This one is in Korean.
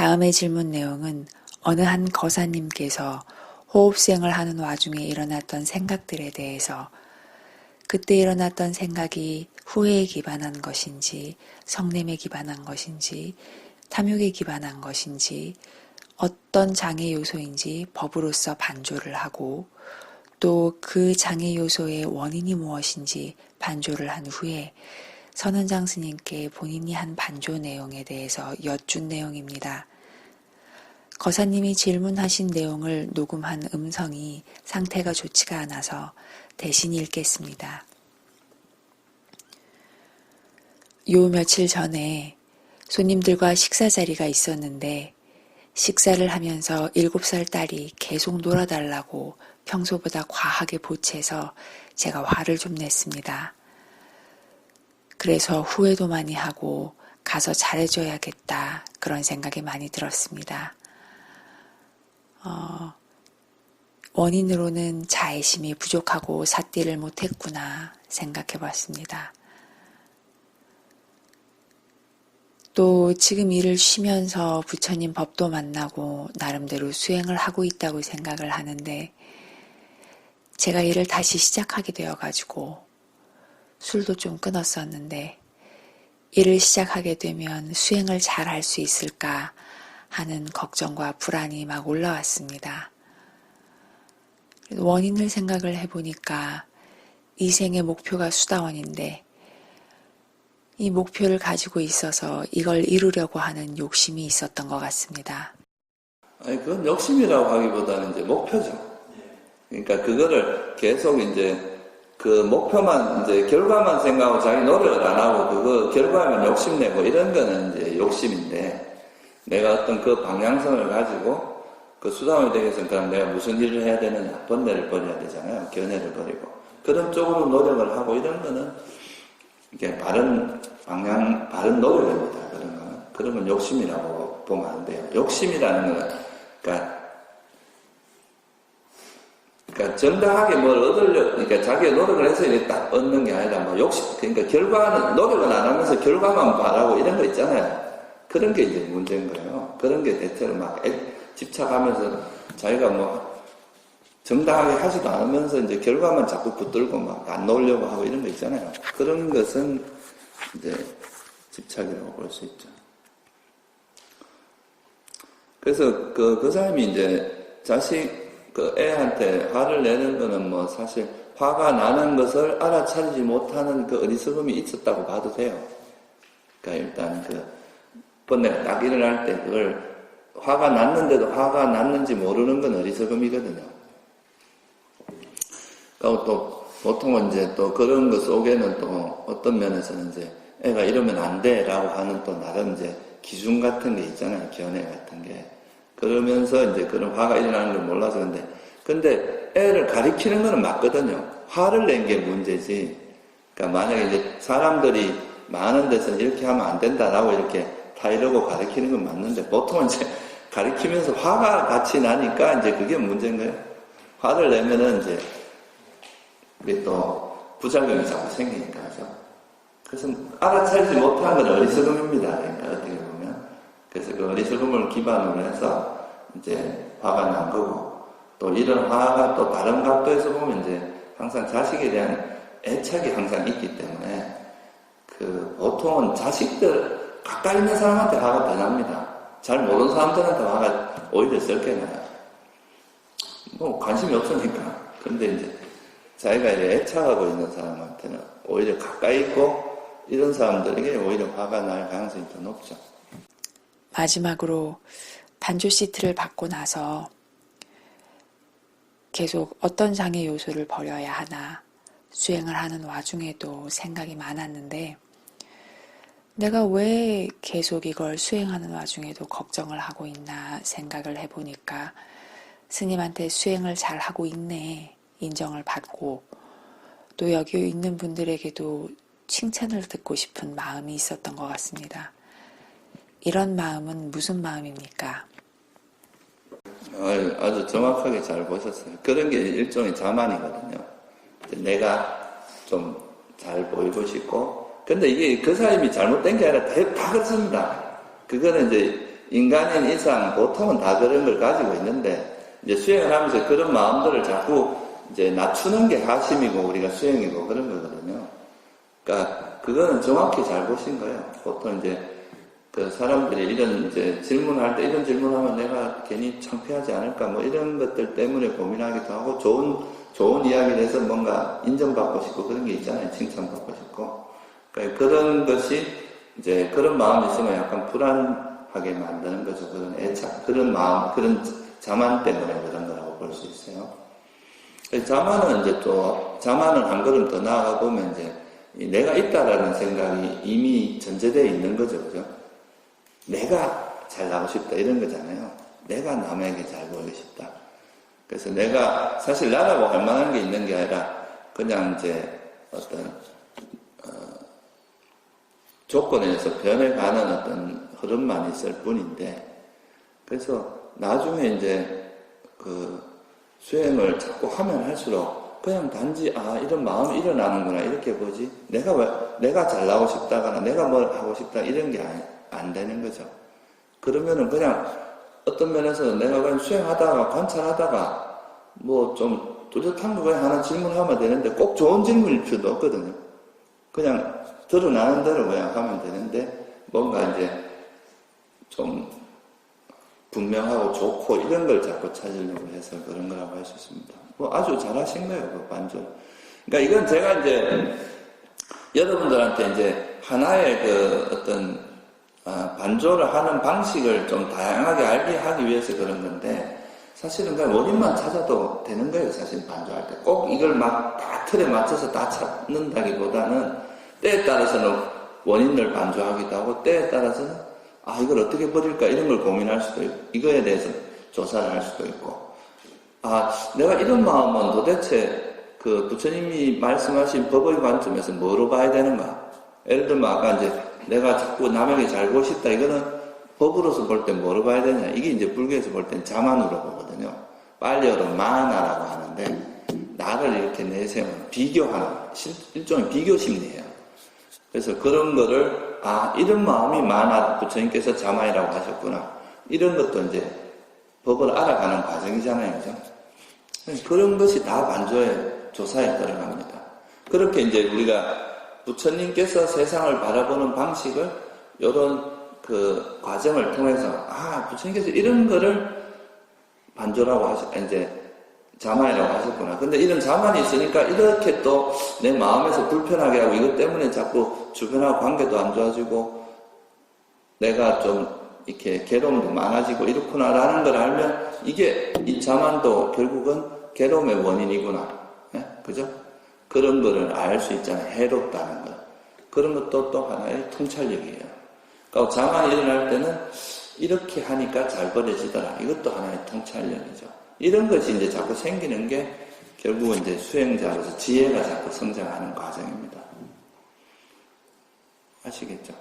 다음의 질문 내용은 어느 한 거사님께서 호흡수행을 하는 와중에 일어났던 생각들에 대해서 그때 일어났던 생각이 후회에 기반한 것인지 성냄에 기반한 것인지 탐욕에 기반한 것인지 어떤 장애 요소인지 법으로서 반조를 하고 또 그 장애 요소의 원인이 무엇인지 반조를 한 후에 선원장 스님께 본인이 한 반조 내용에 대해서 여쭌 내용입니다. 거사님이 질문하신 내용을 녹음한 음성이 상태가 좋지가 않아서 대신 읽겠습니다. 요 며칠 전에 손님들과 식사 자리가 있었는데 식사를 하면서 일곱 살 딸이 계속 놀아달라고 평소보다 과하게 보채서 제가 화를 좀 냈습니다. 그래서 후회도 많이 하고 가서 잘해줘야겠다 그런 생각이 많이 들었습니다. 어, 원인으로는 자애심이 부족하고 삿띠를 못했구나 생각해 봤습니다. 또 지금 일을 쉬면서 부처님 법도 만나고 나름대로 수행을 하고 있다고 생각을 하는데 제가 일을 다시 시작하게 되어 가지고 술도 좀 끊었었는데 일을 시작하게 되면 수행을 잘 할 수 있을까 하는 걱정과 불안이 막 올라왔습니다. 원인을 생각을 해보니까 이 생의 목표가 수다원인데 이 목표를 가지고 있어서 이걸 이루려고 하는 욕심이 있었던 것 같습니다. 아니, 그건 욕심이라고 하기보다는 이제 목표죠. 그러니까 그거를 계속 이제 그 목표만 이제 결과만 생각하고 자기 노력을 안 하고 그거 결과만 욕심내고 이런 거는 이제 욕심인데 내가 어떤 그 방향성을 가지고 그 수단을 위해서는 그럼 내가 무슨 일을 해야 되느냐 번뇌를 버려야 되잖아요. 견해를 버리고. 그런 쪽으로 노력을 하고 이런 거는 이게 바른 방향 바른 노력입니다. 그런 거는. 건 욕심이라고 보면 안 돼요. 욕심이라는 거는 그러니까 그러니까 정당하게 뭘 얻으려, 그러니까 자기의 노력을 해서 이렇게 딱 얻는 게 아니라 뭐 욕심, 그러니까 결과는, 노력은 안 하면서 결과만 바라고 이런 거 있잖아요. 그런 게 이제 문제인 거예요. 그런 게 대체로 막 집착하면서 자기가 뭐 정당하게 하지도 않으면서 이제 결과만 자꾸 붙들고 막안 놓으려고 하고 이런 거 있잖아요. 그런 것은 이제 집착이라고 볼 수 있죠. 그래서 그, 그 사람이 이제 자식, 그 애한테 화를 내는 거는 뭐 사실 화가 나는 것을 알아차리지 못하는 그 어리석음이 있었다고 봐도 돼요. 그러니까 일단 그 번뇌가 딱 일어날 때 그걸 화가 났는데도 화가 났는지 모르는 건 어리석음이거든요. 그리고 또 보통은 이제 또 그런 것 속에는 또 어떤 면에서는 이제 애가 이러면 안 돼라고 하는 또 나름 이제 기준 같은 게 있잖아요. 견해 같은 게. 그러면서 이제 그런 화가 일어나는 걸 몰라서 근데 근데 애를 가리키는 거는 맞거든요. 화를 낸 게 문제지. 그러니까 만약에 이제 사람들이 많은 데서 이렇게 하면 안 된다라고 이렇게 다 이러고 가리키는 건 맞는데 보통은 이제 가리키면서 화가 같이 나니까 이제 그게 문제인 거예요. 화를 내면은 이제 또 부작용이 자꾸 생기니까. 그래서 알아차리지 못한 건 어리석음입니다. 그러니까 어떻게 보면. 그래서 그 어리석음을 기반으로 해서 이제 화가 난 거고 또 이런 화가 또 다른 각도에서 보면 이제 항상 자식에 대한 애착이 항상 있기 때문에 그 보통은 자식들 가까이 있는 사람한테 화가 더 납니다. 잘 모르는 사람들한테 화가 오히려 적게 나요. 뭐 관심이 없으니까. 근데 이제 자기가 이제 애착하고 있는 사람한테는 오히려 가까이 있고 이런 사람들에게 오히려 화가 날 가능성이 더 높죠. 마지막으로 반조 시트를 받고 나서 계속 어떤 장애 요소를 버려야 하나 수행을 하는 와중에도 생각이 많았는데 내가 왜 계속 이걸 수행하는 와중에도 걱정을 하고 있나 생각을 해보니까 스님한테 수행을 잘 하고 있네 인정을 받고 또 여기 있는 분들에게도 칭찬을 듣고 싶은 마음이 있었던 것 같습니다. 이런 마음은 무슨 마음입니까? 아유, 아주 정확하게 잘 보셨어요. 그런 게 일종의 자만이거든요. 내가 좀 잘 보이고 싶고, 근데 이게 그 사람이 잘못된 게 아니라 다, 다 그렇습니다. 그거는 이제 인간인 이상 보통은 다 그런 걸 가지고 있는데 이제 수행을 하면서 그런 마음들을 자꾸 이제 낮추는 게 하심이고 우리가 수행이고 그런 거거든요. 그러니까 그거는 정확히 잘 보신 거예요. 보통 이제 그 사람들이 이런 이제 질문할 때 이런 질문하면 내가 괜히 창피하지 않을까 뭐 이런 것들 때문에 고민하기도 하고 좋은 좋은 이야기를 해서 뭔가 인정받고 싶고 그런 게 있잖아요. 칭찬받고 싶고. 그러니까 그런 것이 이제 그런 마음이 있으면 약간 불안하게 만드는 거죠. 그런 애착, 그런 마음, 그런 자만 때문에 그런 거라고 볼 수 있어요. 자만은 이제 또 자만은 한 걸음 더 나아가 보면 이제 이 내가 있다라는 생각이 이미 전제되어 있는 거죠, 그죠? 내가 잘 나고 싶다 이런 거잖아요. 내가 남에게 잘 보이고 싶다. 그래서 내가 사실 나라고 할 만한 게 있는 게 아니라 그냥 이제 어떤 어, 조건에서 변해가는 어떤 흐름만 있을 뿐인데 그래서 나중에 이제 그 수행을 자꾸 하면 할수록 그냥 단지 아 이런 마음이 일어나는구나 이렇게 보지 내가 왜 내가 잘나고 싶다거나 내가 뭘 하고 싶다 이런 게 안 되는 거죠. 그러면은 그냥 어떤 면에서 내가 그냥 수행하다가 관찰하다가 뭐 좀 뚜렷한 거 그냥 하나 질문하면 되는데 꼭 좋은 질문일 필요도 없거든요. 그냥 드러나는 대로 그냥 하면 되는데 뭔가 이제 좀 분명하고 좋고 이런 걸 자꾸 찾으려고 해서 그런 거라고 할 수 있습니다. 뭐 아주 잘하신 거예요, 그 반전. 그러니까 이건 제가 이제 여러분들한테 이제 하나의 그 어떤 아, 반조를 하는 방식을 좀 다양하게 알게 하기 위해서 그런 건데 사실은 그냥 원인만 찾아도 되는 거예요, 사실 반조할 때. 꼭 이걸 막 다 틀에 맞춰서 다 찾는다기보다는 때에 따라서는 원인을 반조하기도 하고 때에 따라서는 아 이걸 어떻게 버릴까 이런 걸 고민할 수도 있고 이거에 대해서 조사를 할 수도 있고 아 내가 이런 마음은 도대체 그 부처님이 말씀하신 법의 관점에서 뭐로 봐야 되는가 예를 들면 아까 이제 내가 자꾸 남에게 잘 보고 싶다 이거는 법으로서 볼때 뭐로 봐야 되냐? 이게 이제 불교에서 볼 땐 자만으로 보거든요. 빨리어로 마나라고 하는데 나를 이렇게 내세우는 비교하는 실- 일종의 비교 심리예요. 그래서 그런 거를 아 이런 마음이 많아 부처님께서 자만이라고 하셨구나. 이런 것도 이제 법을 알아가는 과정이잖아요 그죠? 그런 것이 다 반조의 조사에 들어갑니다. 그렇게 이제 우리가 부처님께서 세상을 바라보는 방식을 이런 그 과정을 통해서 아 부처님께서 이런 거를 반조라고 하셨 이제 자만이라고 하셨구나. 근데 이런 자만이 있으니까 이렇게 또 내 마음에서 불편하게 하고 이것 때문에 자꾸 주변하고 관계도 안 좋아지고 내가 좀 이렇게 괴로움도 많아지고 이렇구나라는 걸 알면 이게 이 자만도 결국은 괴로움의 원인이구나. 예? 그죠? 그런 거를 알 수 있잖아요. 해롭다는 거. 그런 것도 또 하나의 통찰력이에요. 그러니까 자만이 일어날 때는 이렇게 하니까 잘 버려지더라. 이것도 하나의 통찰력이죠. 이런 것이 이제 자꾸 생기는 게 결국은 이제 수행자로서 지혜가 자꾸 성장하는 과정입니다. 아시겠죠?